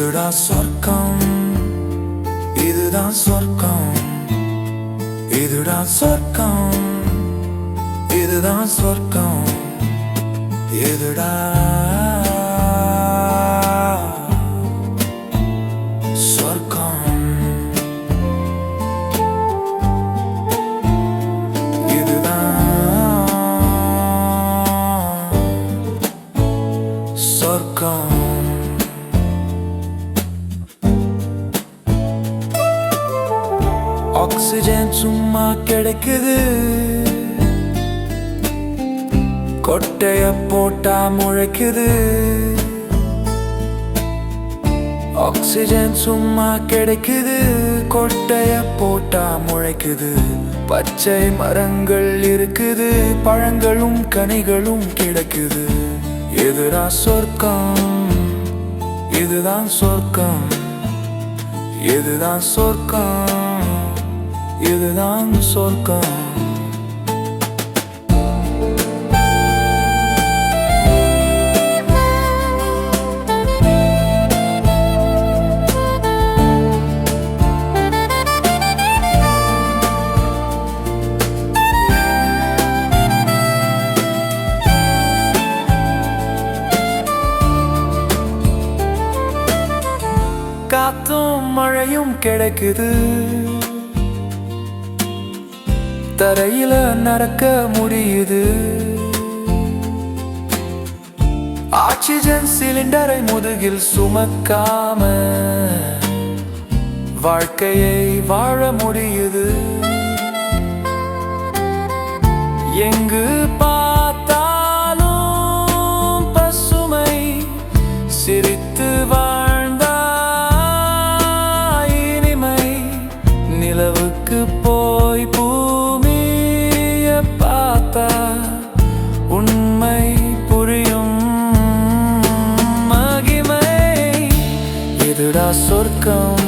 இதுடா சொர்க்கம். இதுதான் சொர்க்கம். இதுடா சொர்க்கம். இதுதான் சொர்க்கம். இதுடா சொர்க்கம். இதுதான் சொர்க்கம். ஆக்சிஜன் சும்மா கிடைக்குது. கொட்டைய போட்டா முளைக்குது. ஆக்சிஜன் சும்மா கிடைக்குது. கொட்டைய போட்டா முளைக்குது. பச்சை மரங்கள் இருக்குது. பழங்களும் கனிகளும் கிடைக்குது. எதுதான் சொர்க்கம்? இதுதான் சொர்க்கம். இதுதான் சொர்க்கம். இதுதான் சொர்க்கம். காத்தும் மழையும் கிடைக்குது. தரையில நடக்க முடியுது. ஆக்சிஜன் சிலிண்டரை முதுகில் சுமக்காம வாழ்க்கையை வாழ முடியுது. இதுடா சொர்க்கம்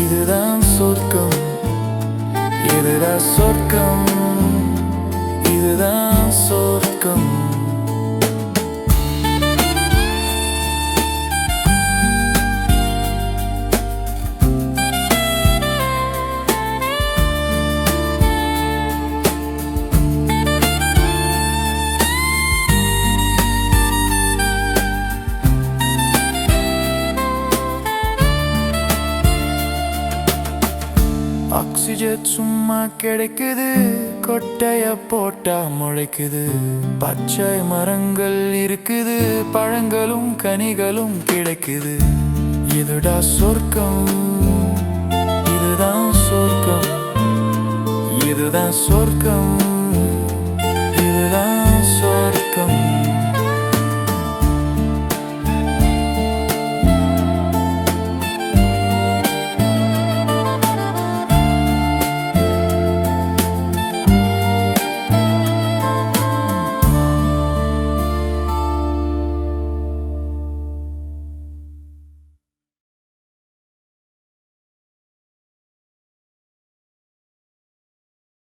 இதுதான் சொர்க்கம் இதுதான் சொர்க்கம் இதுதான் சொர்க்கம் ஆக்சிஜன் சும்மா கிடைக்குது கொட்டைய போட்டா முளைக்குது. பச்சை மரங்கள் இருக்குது பழங்களும் கனிகளும் கிடைக்குது. இதுடா சொர்க்கம் இதுதான் சொர்க்கம் இதுதான் சொர்க்கம்.